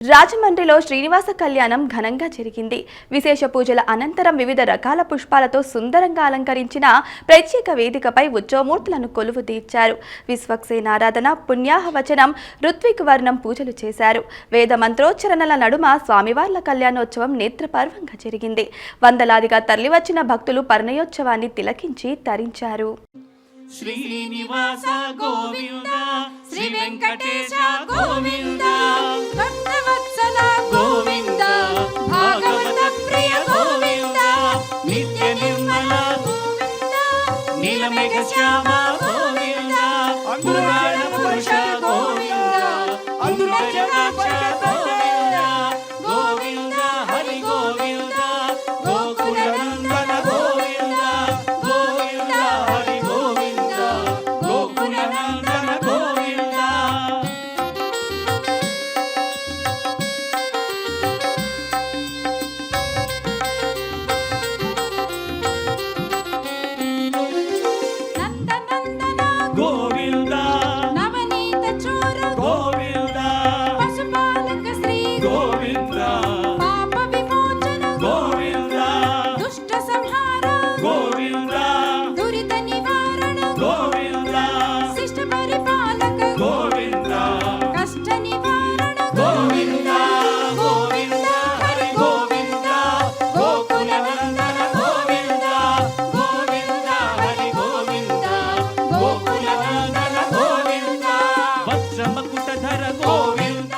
రాజమండ్రిలో శ్రీనివాస కళ్యాణం ఘనంగా జరిగింది. విశేష పూజల అనంతరం వివిధ రకాల పుష్పాలతో సుందరంగా అలంకరించిన ప్రత్యేక వేదికపై ఉత్సవమూర్తులను కొలువు తీర్చారు. విశ్వక్సేనారాధన పుణ్యాహవచనం ఋత్విక్ వర్ణం పూజలు చేశారు. వేద మంత్రోచ్చరణల నడుమ స్వామివార్ల కళ్యాణోత్సవం నేత్రపర్వంగా జరిగింది. వందలాదిగా తరలివచ్చిన భక్తులు పర్ణయోత్సవాన్ని తిలకించి తరించారు. శ్రీనివాస గోవింద శ్రీ వెంకటేశ గోవింద పురుష గోకుల నందన గోవింద. వత్స మకుటధర గోవింద.